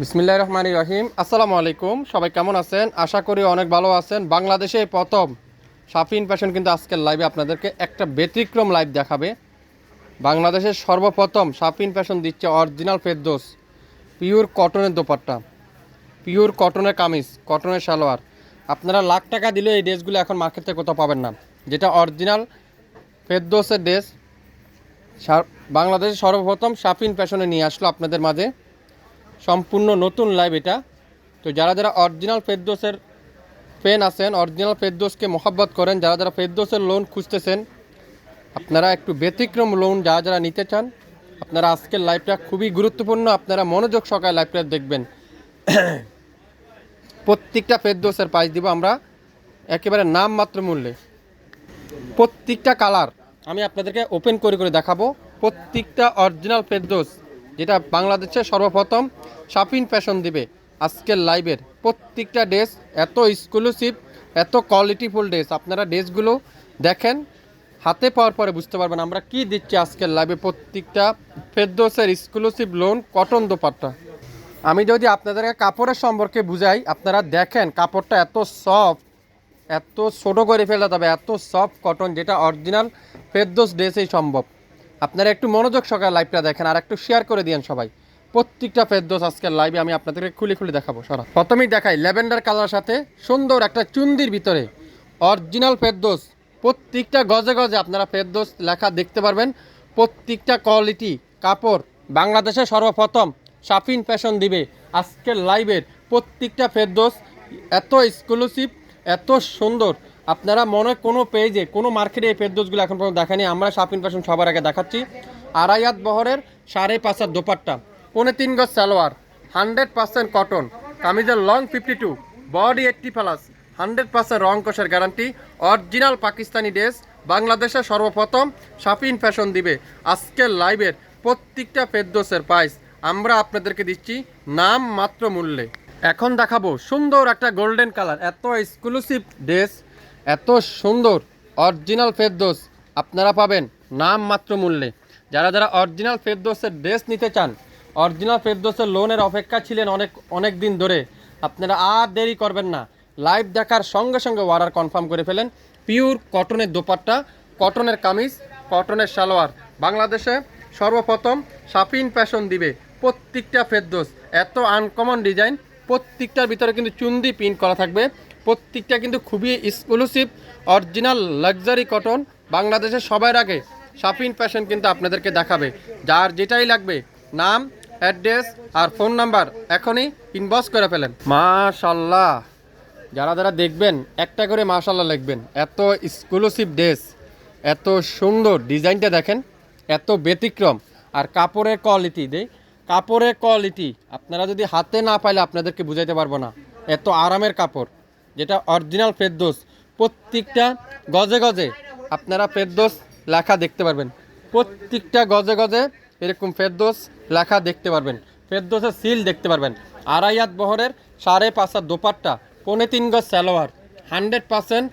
বিসমিল্লাহ রহমান রহিম আসসালামু আলাইকুম। সবাই কেমন আছেন? আশা করি অনেক ভালো আছেন। বাংলাদেশে প্রথম সাফিন ফ্যাশন কিন্তু আজকের লাইভে আপনাদেরকে একটা ব্যতিক্রম লাইভ দেখাবে। বাংলাদেশের সর্বপ্রথম সাফিন ফ্যাশন দিচ্ছে অরিজিনাল ফেরদোস, পিওর কটনের দোপাট্টা, পিওর কটনের কামিজ, কটনের সালোয়ার। আপনারা লাখ টাকা দিলে এই ড্রেসগুলো এখন মার্কেটে কোথাও পাবেন না। যেটা অরিজিনাল ফেরদোসের ড্রেস বাংলাদেশের সর্বপ্রথম সাফিন ফ্যাশনে নিয়ে আসলো আপনাদের মাঝে সম্পূর্ণ নতুন লাইভ এটা। তো যারা যারা অরিজিনাল ফেরদোসের ফ্যান আছেন অরিজিনাল ফেরদোসকে মোহাব্বত করেন, যারা যারা ফেরদোসের লোন খুঁজতেছেন, আপনারা একটু ব্যতিক্রম লোন যারা যারা নিতে চান, আপনারা আজকের লাইভটা খুবই গুরুত্বপূর্ণ, আপনারা মনোযোগ সহকারে লাইভটা দেখবেন। প্রত্যেকটা ফেরদোসের প্রাইস দিব আমরা, একেবারে নাম মাত্র মূল্যে। প্রত্যেকটা কালার আমি আপনাদেরকে ওপেন করে করে দেখাবো। প্রত্যেকটা অরিজিনাল ফেরদোস যেটা বাংলাদেশে সর্বপ্রথম শাপিন ফ্যাশন দিবে আজকের লাইভের প্রত্যেকটা ড্রেস, এত এক্সক্লুসিভ এত কোয়ালিটিফুল ড্রেস। আপনারা ড্রেসগুলো দেখেন, হাতে পাওয়ার পরে বুঝতে পারবেন আমরা কি দিচ্ছি আজকের লাইভে প্রত্যেকটা ফেরদোসের এক্সক্লুসিভ লোন কটন দোপাট্টা। আমি যদি আপনাদেরকে কাপড়ের সম্পর্কে বুঝাই, আপনারা দেখেন কাপড়টা এত সফট এত ছোট করে ফেলা তবে এত সফট কটন যেটা অরিজিনাল ফেরদোস ড্রেসেই সম্ভব। আপনারা একটু মনোযোগ সহকারে লাইভটা দেখেন আর একটু শেয়ার করে দিয়েন সবাই। প্রত্যেকটা ফেরদোস আজকের লাইভে আমি আপনাদেরকে খুলে খুলে দেখাবো সরা প্রথমেই দেখাই ল্যাভেন্ডার কালার সাথে সুন্দর একটা চুন্দির ভিতরে অরিজিনাল ফেরদোস। প্রত্যেকটা গজে গজে আপনারা ফেরদোস লেখা দেখতে পারবেন। প্রত্যেকটা কোয়ালিটি কাপড় বাংলাদেশে সর্বপ্রথম সাফিন ফ্যাশন দিবে আজকের লাইভের প্রত্যেকটা ফেরদোস। এত এক্সক্লুসিভ এত সুন্দর। আপনারা মনে হয় কোনো পেজে কোনো মার্কেটে এই ফেরদোসগুলো এখন পর্যন্ত দেখেনি আমরা শাপিন ফ্যাশন সবার আগে দেখাচ্ছি। আড়াইয়াত বহরের সাড়ে পাঁচ হাত দোপাট্টা। পৌনে তিন গজ সালোয়ার হান্ড্রেড পার্সেন্ট কটন কামিজের long fifty two body eighty plus hundred percent রং কষের গ্যারান্টি অরিজিনাল পাকিস্তানি ড্রেস বাংলাদেশের সর্বপ্রথম শাপিন ফ্যাশন দিবে। আজকের লাইভের প্রত্যেকটা ফেরদোসের প্রাইস আমরা আপনাদেরকে দিচ্ছি নাম মাত্র মূল্যে। এখন দেখাবো সুন্দর একটা গোল্ডেন কালার এত এক্সক্লুসিভ ড্রেস এত সুন্দর অরিজিনাল ফেরদোস আপনারা পাবেন নাম মাত্র মূল্যে। যারা যারা অরিজিনাল ফেরদোসের ড্রেস নিতে চান, অরিজিনাল ফেরদোসের লোনের অপেক্ষা ছিলেন অনেক অনেক দিন ধরে, আপনারা আর দেরি করবেন না। লাইভ দেখার সঙ্গে সঙ্গে অর্ডার কনফার্ম করে ফেলেন, পিওর কটনের দোপাট্টা, কটনের কামিজ, কটনের সালোয়ার। বাংলাদেশে সর্বপ্রথম সাফিন ফ্যাশন দিবে প্রত্যেকটা ফেরদোস। এত আনকমন ডিজাইন প্রত্যেকটার ভিতরে কিন্তু চুন্দি প্রিন্ট করা থাকবে। প্রত্যেকটা কিন্তু খুবই এক্সক্লুসিভ অরিজিনাল লাক্সারি কটন বাংলাদেশের সবার আগে সাফিন ফ্যাশন কিন্তু আপনাদেরকে দেখাবে। যার যেটাই লাগবে, নাম অ্যাড্রেস আর ফোন নাম্বার এখনই ইনবক্স করে ফেলেন। মাশাল্লাহ যারা যারা দেখবেন, একটা করে মাশাল্লাহ লিখবেন। এত এক্সক্লুসিভ ড্রেস এত সুন্দর ডিজাইনটা দেখেন, এত ব্যতিক্রম। আর কাপড়ের কোয়ালিটি দেই, কাপড়ের কোয়ালিটি আপনারা যদি হাতে না পাইলে আপনাদেরকে বুঝাইতে পারব না। এত আরামের কাপড়। যেটা অরিজিনাল ফেরদোস। প্রত্যেকটা গজে গজে আপনারা ফেরদোস লেখা দেখতে পারবেন। প্রত্যেকটা গজে গজে এরকম ফেরদোস লেখা দেখতে পারবেন। ফেরদোসের সিল দেখতে পারবেন। আড়াইয়াত বহরের সাড়ে পাঁচ হাত দোপাট্টা, পৌনে তিন গজ সালোয়ার, হান্ড্রেড পার্সেন্ট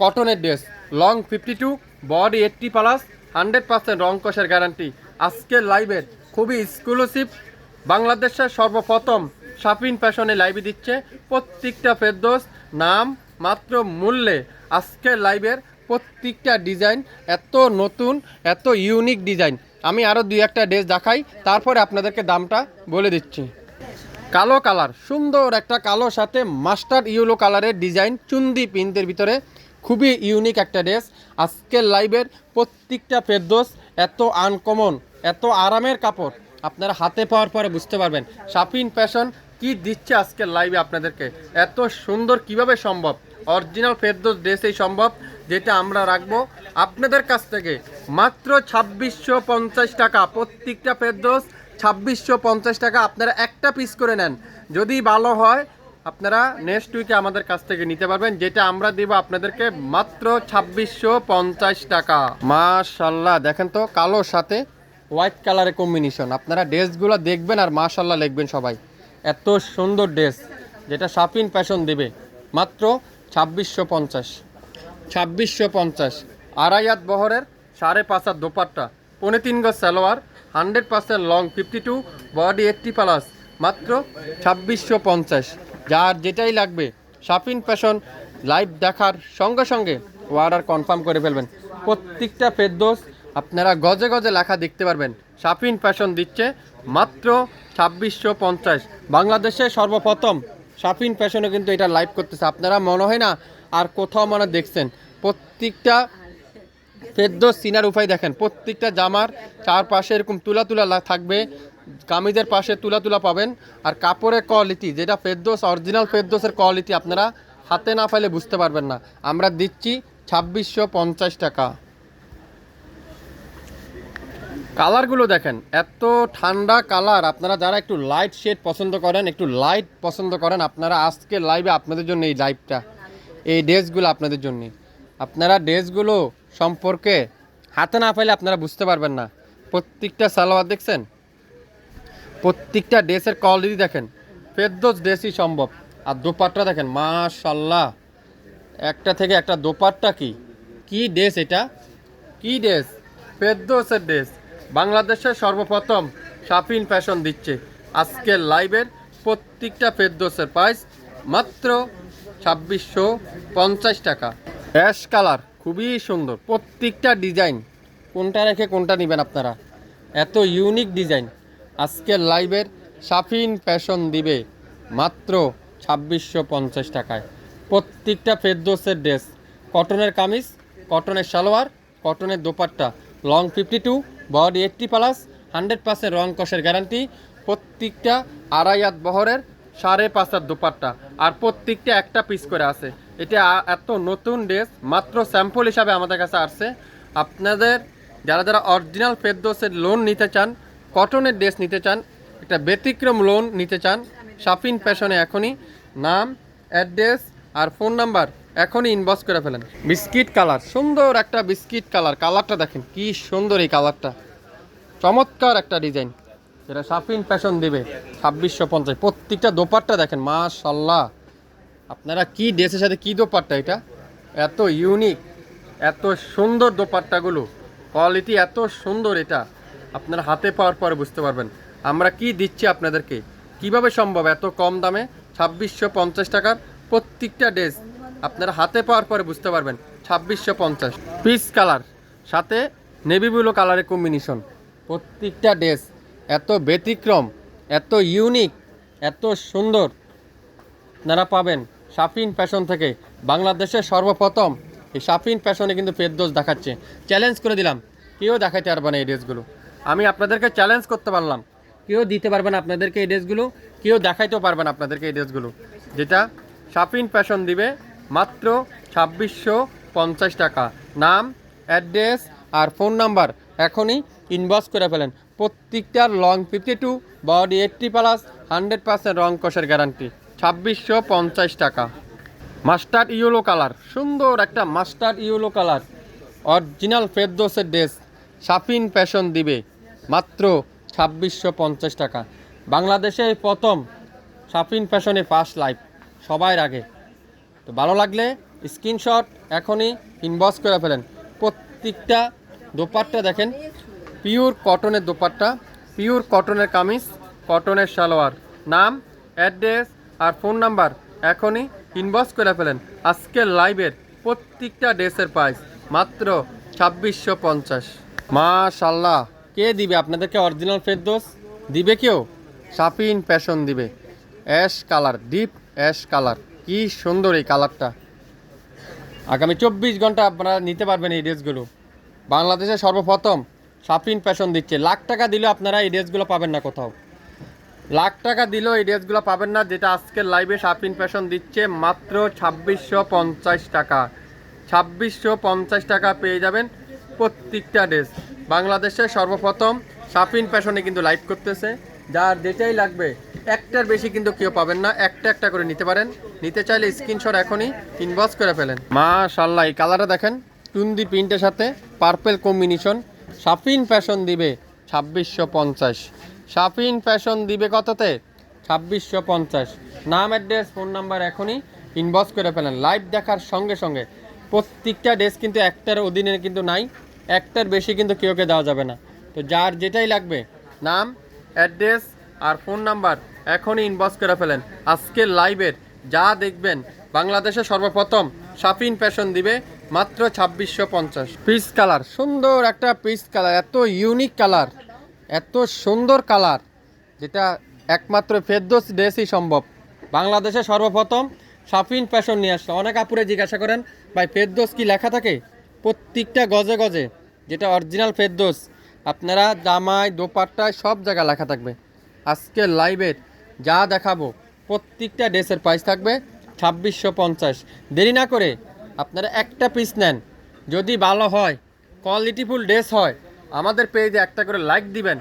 কটনের dress, long fifty two, body eighty plus, hundred percent রং কষের গ্যারান্টি আজকের লাইভের খুবই এক্সক্লুসিভ বাংলাদেশের সর্বপ্রথম শাপিন ফ্যাশনে লাইভে দিচ্ছে প্রত্যেকটা ফেরদোস। নাম মাত্র মূল্যে আজকের লাইভের প্রত্যেকটা ডিজাইন এত নতুন, এত ইউনিক ডিজাইন আমি আরও দুই একটা ড্রেস দেখাই, তারপরে আপনাদেরকে দামটা বলে দিচ্ছি। কালো কালার সুন্দর একটা কালো, সাথে মাস্টার ইয়েলো কালারের ডিজাইন চুন্দি পিনদের ভিতরে। খুবই ইউনিক একটা ড্রেস আজকের লাইভের প্রত্যেকটা ফেরদোস এত আনকমন এত আরামের কাপড়। আপনারা হাতে পাওয়ার পরে বুঝতে পারবেন। শাপিন ফ্যাশন কি দিচ্ছে আজকের লাইভে আপনাদেরকে? এত সুন্দর কীভাবে সম্ভব? অরিজিনাল ফেরদোস ড্রেসেই সম্ভব, যেটা আমরা রাখব আপনাদের কাছ থেকে। মাত্র ছাব্বিশশো পঞ্চাশ টাকা, প্রত্যেকটা ফেরদোস ছাব্বিশশো পঞ্চাশ টাকা আপনারা একটা পিস করে নেন। যদি ভালো হয়, আপনারা নেক্সট উইকে আমাদের কাছ থেকে নিতে পারবেন, যেটা আমরা দেবো আপনাদেরকে মাত্র ছাব্বিশশো পঞ্চাশ টাকা। মাশাল্লাহ, দেখেন তো, কালোর সাথে হোয়াইট কালারের কম্বিনেশন আপনারা ড্রেসগুলো দেখবেন আর মাশাল্লাহ লিখবেন সবাই। এত সুন্দর ড্রেস, যেটা শাপিন ফ্যাশন দেবে। মাত্র ছাব্বিশশো পঞ্চাশ। ছাব্বিশশো পঞ্চাশ। আড়াই হাত বহরের সাড়ে পাঁচ হাত দোপাট্টা। পৌনে তিন গজ salwar, hundred percent long, fifty two body eighty plus. মাত্র ছাব্বিশশো পঞ্চাশ। যার যেটাই লাগবে, শাপিন ফ্যাশন লাইভ দেখার সঙ্গে সঙ্গে অর্ডার কনফার্ম করে ফেলবেন। প্রত্যেকটা ফেরদোস আপনারা গজে গজে লেখা দেখতে পারবেন। শাপিন ফ্যাশন দিচ্ছে মাত্র ছাব্বিশশো পঞ্চাশ। বাংলাদেশে সর্বপ্রথম শাপিন ফ্যাশনে কিন্তু এটা লাইভ করতেছে। আপনারা মনে হয় না আর কোথাও মনে দেখছেন। প্রত্যেকটা ফেরদোস সিনার উপায় দেখেন, প্রত্যেকটা জামার চারপাশে এরকম তুলা তুলা থাকবে, কামিজের পাশে তুলা তুলা পাবেন। আর কাপড়ের কোয়ালিটি যেটা ফেরদোস অরিজিনাল ফেরদোসের কোয়ালিটি আপনারা হাতে না পাইলে বুঝতে পারবেন না। আমরা দিচ্ছি ছাব্বিশশো পঞ্চাশ টাকা। কালারগুলো দেখেন, এত ঠান্ডা কালার। আপনারা যারা একটু লাইট শেড পছন্দ করেন, একটু লাইট পছন্দ করেন, আপনারা আজকে লাইভে আপনাদের জন্য এই লাইভটা এই ড্রেসগুলো আপনাদের জন্য। আপনারা ড্রেসগুলো সম্পর্কে হাতে না পাইলে আপনারা বুঝতে পারবেন না। প্রত্যেকটা সালোয়ার দেখছেন? প্রত্যেকটা ড্রেসের কোয়ালিটি দেখেন। ফেরদোস ড্রেসই সম্ভব। আর দোপাট্টা দেখেন মাশাল্লাহ একটা থেকে একটা দোপাট্টা কি? কি ড্রেস এটা? কি ড্রেস? ফেরদোসের ড্রেস। বাংলাদেশের সর্বপ্রথম সাফিন ফ্যাশন দিচ্ছে। আজকের লাইভের প্রত্যেকটা ফেরদোসের প্রাইস মাত্র ছাব্বিশশো পঞ্চাশ টাকা। অ্যাশ কালার খুবই সুন্দর। প্রত্যেকটা ডিজাইন কোনটা রেখে কোনটা নেবেন আপনারা? এত ইউনিক ডিজাইন আজকের লাইভের সাফিন ফ্যাশন দিবে মাত্র ছাব্বিশশো পঞ্চাশ টাকায়। প্রত্যেকটা ফেরদোসের ড্রেস কটনের কামিজ, কটনের সালোয়ার, কটনের dupatta long fifty two body eighty plus hundred percent রং কষের গ্যারান্টি প্রত্যেকটা আড়াই হাত বহরের সাড়ে পাঁচ হাত দোপাট্টা। আর প্রত্যেকটা একটা পিস করে আছে। এটা এত নতুন ড্রেস মাত্র স্যাম্পল হিসাবে আমাদের কাছে আসছে। আপনাদের যারা যারা অরিজিনাল ফেরদোসের লোন নিতে চান কটনের ড্রেস নিতে চান, একটা ব্যতিক্রম লোন নিতে চান শাপিন ফ্যাশনে এখনই। নাম অ্যাড্রেস আর ফোন নাম্বার এখনই ইনবক্স করে ফেলেন। বিস্কিট কালার, সুন্দর একটা বিস্কিট কালার। কালারটা দেখেন, কি সুন্দর এই কালারটা। চমৎকার একটা ডিজাইন যেটা শাপিন ফ্যাশন দেবে, ছাব্বিশশো পঞ্চাশ। প্রত্যেকটা দোপাট্টা দেখেন মাশাল্লাহ আপনারা কি ড্রেসের সাথে কি দোপাট্টা এটা? এত ইউনিক এত সুন্দর দোপাট্টাগুলো। কোয়ালিটি এত সুন্দর এটা। আপনারা হাতে পাওয়ার পরে বুঝতে পারবেন। আমরা কি দিচ্ছি আপনাদেরকে? কীভাবে সম্ভব? এত কম দামে ছাব্বিশশো পঞ্চাশ টাকার প্রত্যেকটা ড্রেস আপনারা হাতে পাওয়ার পরে বুঝতে পারবেন, ছাব্বিশশো পঞ্চাশ। পিস কালার, সাথে নেভি ব্লু কালারের কম্বিনেশন প্রত্যেকটা ড্রেস এত ব্যতিক্রম, এত ইউনিক এত সুন্দর। আপনারা পাবেন সাফিন ফ্যাশন থেকে বাংলাদেশের সর্বপ্রথম এই সাফিন ফ্যাশনে কিন্তু ফেরদোস দেখাচ্ছে। চ্যালেঞ্জ করে দিলাম, কেউ দেখাইতে পারবে না এই ড্রেসগুলো। আমি আপনাদেরকে চ্যালেঞ্জ করতে পারলাম, কেউ দিতে পারবে না আপনাদেরকে এই ড্রেসগুলো, কেউ দেখাইতেও পারবে না আপনাদেরকে এই ড্রেসগুলো। যেটা সাফিন ফ্যাশন দিবে মাত্র ছাব্বিশশো পঞ্চাশ টাকা। নাম, অ্যাড্রেস আর ফোন নাম্বার এখনই ইনবক্স করে ফেলেন। প্রত্যেকটার long fifty two body eighty plus hundred percent রং কষের গ্যারান্টি ছাব্বিশশো পঞ্চাশ টাকা। মাস্টার্ড ইয়েলো কালার, সুন্দর একটা মাস্টার্ড ইয়েলো কালার। অরিজিনাল ফেরদোসের ড্রেস সাফিন ফ্যাশন দিবে। মাত্র ছাব্বিশশো পঞ্চাশ টাকা। বাংলাদেশে প্রথম সাফিন ফ্যাশনে ফার্স্ট লাইফ সবার আগে তো ভালো লাগলে স্ক্রিনশট এখনই ইনবক্স করে ফেলেন। প্রত্যেকটা দোপাট্টা দেখেন পিওর কটনের দোপাট্টা পিওর কটনের কামিজ কটনের সালোয়ার। নাম অ্যাড্রেস আর ফোন নাম্বার এখনই ইনবক্স করে ফেলেন। আজকের লাইভের প্রত্যেকটা ড্রেসের প্রাইস মাত্র ছাব্বিশশো পঞ্চাশ। মাশাল্লাহ কে দিবে? আপনাদেরকে অরিজিনাল ফেরদোস দিবে কেউ? শাপিন প্যাশন দিবে। Ash colour deep ash colour কি সুন্দর এই কালারটা। আগামী চব্বিশ ঘণ্টা আপনারা নিতে পারবেন এই ড্রেসগুলো। বাংলাদেশে সর্বপ্রথম শাপিন ফ্যাশন দিচ্ছে। লাখ টাকা দিলেও আপনারা এই ড্রেসগুলো পাবেন না কোথাও। লাখ টাকা দিলেও এই ড্রেসগুলো পাবেন না, যেটা আজকের লাইভে শাপিন ফ্যাশন দিচ্ছে মাত্র ছাব্বিশশো পঞ্চাশ টাকা। ছাব্বিশশো পঞ্চাশ টাকা পেয়ে যাবেন প্রত্যেকটা ড্রেস। বাংলাদেশে সর্বপ্রথম শাপিন ফ্যাশনে কিন্তু লাইভ করতেছে। যার যেটাই লাগবে, একটার বেশি কিন্তু কেউ পাবেন না। একটা একটা করে নিতে পারেন। নিতে চাইলে স্ক্রিনশট এখনই ইনবক্স করে ফেলেন। মাশাল্লাহ এই কালারটা দেখেন টুন্দি প্রিন্টের সাথে পার্পেল কম্বিনেশন। শাফিন ফ্যাশন দিবে ছাব্বিশশো পঞ্চাশ। শাফিন ফ্যাশন দিবে কততে? ছাব্বিশশো পঞ্চাশ। নাম, অ্যাড্রেস, ফোন নাম্বার এখনই ইনবক্স করে ফেলেন। লাইভ দেখার সঙ্গে সঙ্গে প্রত্যেকটা ড্রেস কিন্তু একটার অধীনে কিন্তু নাই, একটার বেশি কিন্তু কেউকে দেওয়া যাবে না। তো যার যেটাই লাগবে, নাম, অ্যাড্রেস আর ফোন নাম্বার এখনই ইনবক্স করে ফেলেন। আজকের লাইভের যা দেখবেন, বাংলাদেশে সর্বপ্রথম শাফিন ফ্যাশন দিবে মাত্র ছাব্বিশশো পঞ্চাশ। পিস কালার, সুন্দর একটা পিস কালার, এত ইউনিক কালার, এত সুন্দর কালার, যেটা একমাত্র ফেরদোস ড্রেসই সম্ভব। বাংলাদেশে সর্বপ্রথম শাফিন ফ্যাশন নিয়ে আসলো। অনেক আপুরে জিজ্ঞাসা করেন, ভাই, ফেরদোস কি লেখা থাকে? প্রত্যেকটা গজে গজে, যেটা অরিজিনাল ফেরদোস, আপনারা জামায় দোপাট্টায় সব জায়গায় লেখা থাকবে। আজকে লাইভের যা দেখাবো প্রত্যেকটা ড্রেসের প্রাইস থাকবে ছাব্বিশশো পঞ্চাশ। দেরি না করে আপনারা একটা পিস নেন। যদি ভালো হয় কোয়ালিটিফুল ড্রেস হয়, আমাদের পেজে একটা করে লাইক দিবেন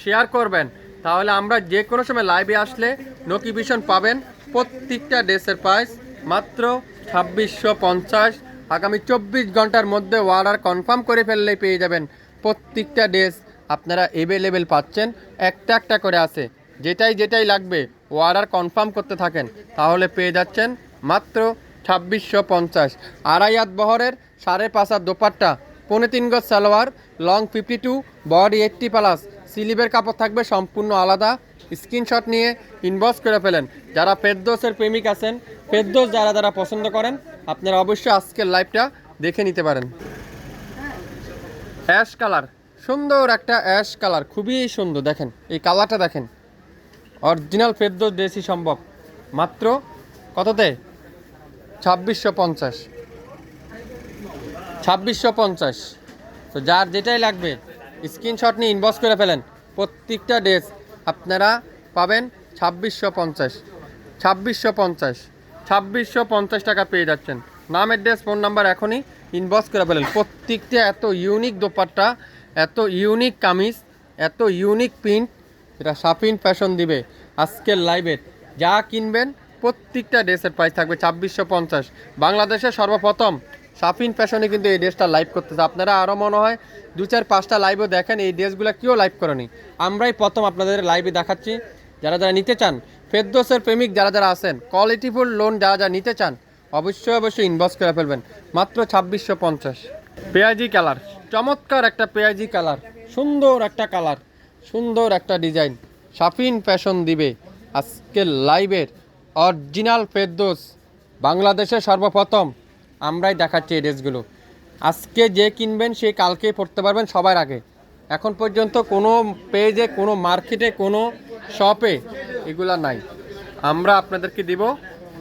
শেয়ার করবেন। তাহলে আমরা যে কোনো সময় লাইভে আসলে নোটিফিকেশন পাবেন প্রত্যেকটা ড্রেসের প্রাইস মাত্র ছাব্বিশশো পঞ্চাশ। আগামী চব্বিশ ঘণ্টার মধ্যে অর্ডার কনফার্ম করে ফেললেই পেয়ে যাবেন প্রত্যেকটা ড্রেস আপনারা অ্যাভেলেবেল পাচ্ছেন। একটা একটা করে আছে। যেটাই যেটাই লাগবে অর্ডার কনফার্ম করতে থাকেন, তাহলে পেয়ে যাচ্ছেন মাত্র ছাব্বিশশো পঞ্চাশ। আড়াই হাত বহরের সাড়ে পাঁচ হাত দোপাট্টা, পৌনে তিন গজ salwar, long fifty two, body eighty plus. স্লিভের কাপড় থাকবে সম্পূর্ণ আলাদা। স্ক্রিনশট নিয়ে ইনবক্স করে ফেলেন। যারা ফেরদোসের প্রেমিক আছেন, ফেরদোস যারা যারা পছন্দ করেন, আপনারা অবশ্যই আজকের লাইভটা দেখে নিতে পারেন। অ্যাশ কালার, সুন্দর একটা অ্যাশ কালার, খুবই সুন্দর, দেখেন, এই কালারটা দেখেন। অরিজিনাল ফেরদোস দেশি সম্ভব। মাত্র কততে? ছাব্বিশশো পঞ্চাশ। ছাব্বিশশো পঞ্চাশ। তো যার যেটাই লাগবে স্ক্রিনশট নিয়ে ইনবক্স করে ফেলেন। প্রত্যেকটা ড্রেস আপনারা পাবেন ছাব্বিশশো পঞ্চাশ। ছাব্বিশশো পঞ্চাশ। ছাব্বিশশো পঞ্চাশ টাকা পেয়ে যাচ্ছেন। নাম অ্যাড্রেস ফোন নাম্বার এখনই ইনবক্স করে ফেলেন। প্রত্যেকটা এত ইউনিক দোপাট্টা, এত ইউনিক কামিজ, এত ইউনিক প্রিন্ট এটা সাফিন ফ্যাশন দিবে আজকের লাইভের যা কিনবেন, প্রত্যেকটা ড্রেসের প্রাইস থাকবে ছাব্বিশশো পঞ্চাশ। বাংলাদেশে সর্বপ্রথম সাফিন ফ্যাশনে কিন্তু এই ড্রেসটা লাইভ করতেছে। আপনারা আরও মনে হয় দু চার, পাঁচটা লাইভও দেখেন, এই ড্রেসগুলো কেউ লাইভ করেনি। আমরাই প্রথম আপনাদের লাইভে দেখাচ্ছি। যারা যারা নিতে চান, ফেরদোসের প্রেমিক যারা যারা আছেন কোয়ালিটিফুল লোন যারা যারা নিতে চান, অবশ্যই অবশ্যই ইনবক্স করে ফেলবেন। মাত্র ছাব্বিশশো পঞ্চাশ। পেঁয়াজি কালার চমৎকার একটা পেঁয়াজি কালার সুন্দর একটা কালার সুন্দর একটা ডিজাইন। সাফিন ফ্যাশন দিবে আজকের লাইভের অরিজিনাল ফেরদোস বাংলাদেশে সর্বপ্রথম। আমরাই দেখাচ্ছি এই ড্রেসগুলো। আজকে যে কিনবেন, সে কালকেই পড়তে পারবেন সবার আগে। এখন পর্যন্ত কোনো পেজে, কোনো মার্কেটে, কোনো শপে এগুলা নাই। আমরা আপনাদেরকে দিব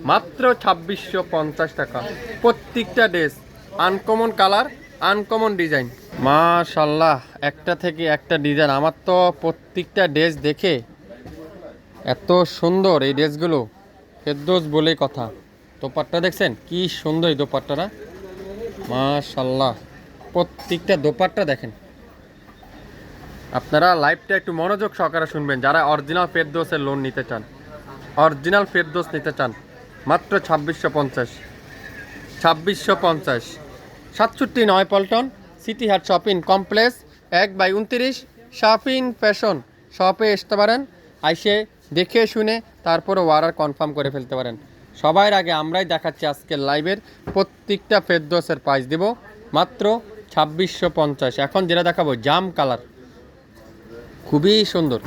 মাত্র ছাব্বিশশো পঞ্চাশ টাকা। প্রত্যেকটা dress uncommon colour uncommon design মাশাল্লাহ, একটা থেকে একটা ডিজাইন আমার তো প্রত্যেকটা ড্রেস দেখে এত সুন্দর এই ড্রেসগুলো ফেরদোস বলেই কথা। দোপাট্টা দেখছেন? কি সুন্দর এই দোপাট্টাটা। মাশাল্লাহ, প্রত্যেকটা দোপাট্টা দেখেন। আপনারা লাইভটা একটু মনোযোগ সহকারে শুনবেন। যারা অরিজিনাল ফেরদোসের লোন নিতে চান অরিজিনাল ফেরদোস নিতে চান, মাত্র ছাব্বিশশো পঞ্চাশ। ছাব্বিশশো পঞ্চাশ। সাতষট্টি নয় Paltan city heart shopping complex এক বাই উনত্রিশ শাপিন ফ্যাশন শপে আসতে পারেন। আইসে দেখে শুনে তারপরে অর্ডার কনফার্ম করে ফেলতে পারেন। সবার আগে আমরাই দেখাচ্ছি আজকের লাইভের প্রত্যেকটা ফেরদোসের প্রাইস দেব। মাত্র ছাব্বিশশো পঞ্চাশ। এখন যেটা দেখাবো, জাম কালার খুবই সুন্দর।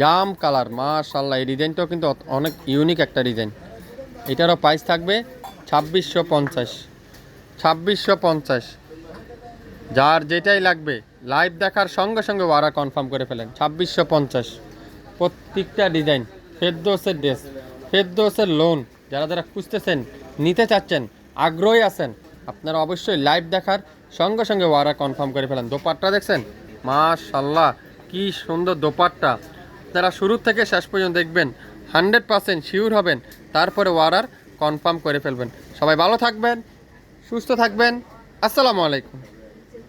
জাম কালার মাশাল্লাহ এই ডিজাইনটাও কিন্তু অনেক ইউনিক একটা ডিজাইন এটারও প্রাইস থাকবে ছাব্বিশশো পঞ্চাশ। ছাব্বিশশো পঞ্চাশ। যার যেটাই লাগবে লাইভ দেখার সঙ্গে সঙ্গে ওয়ারা কনফার্ম করে ফেলেন। ছাব্বিশশো পঞ্চাশ। প্রত্যেকটা ডিজাইন ফেরদোসের ড্রেস ফেরদোসের লোন যারা যারা খুঁজতেছেন, নিতে চাচ্ছেন, আগ্রহী আছেন, আপনারা অবশ্যই লাইভ দেখার সঙ্গে সঙ্গে ওয়ারা কনফার্ম করে ফেলেন। দোপাট্টা দেখছেন? মাশাল্লাহ কি সুন্দর দোপাট্টা। আপনারা শুরু থেকে শেষ পর্যন্ত দেখবেন হান্ড্রেড পার্সেন্ট শিওর হবেন, তারপরে অর্ডার কনফার্ম করে ফেলবেন। সবাই ভালো থাকবেন, সুস্থ থাকবেন। আসসালামু আলাইকুম।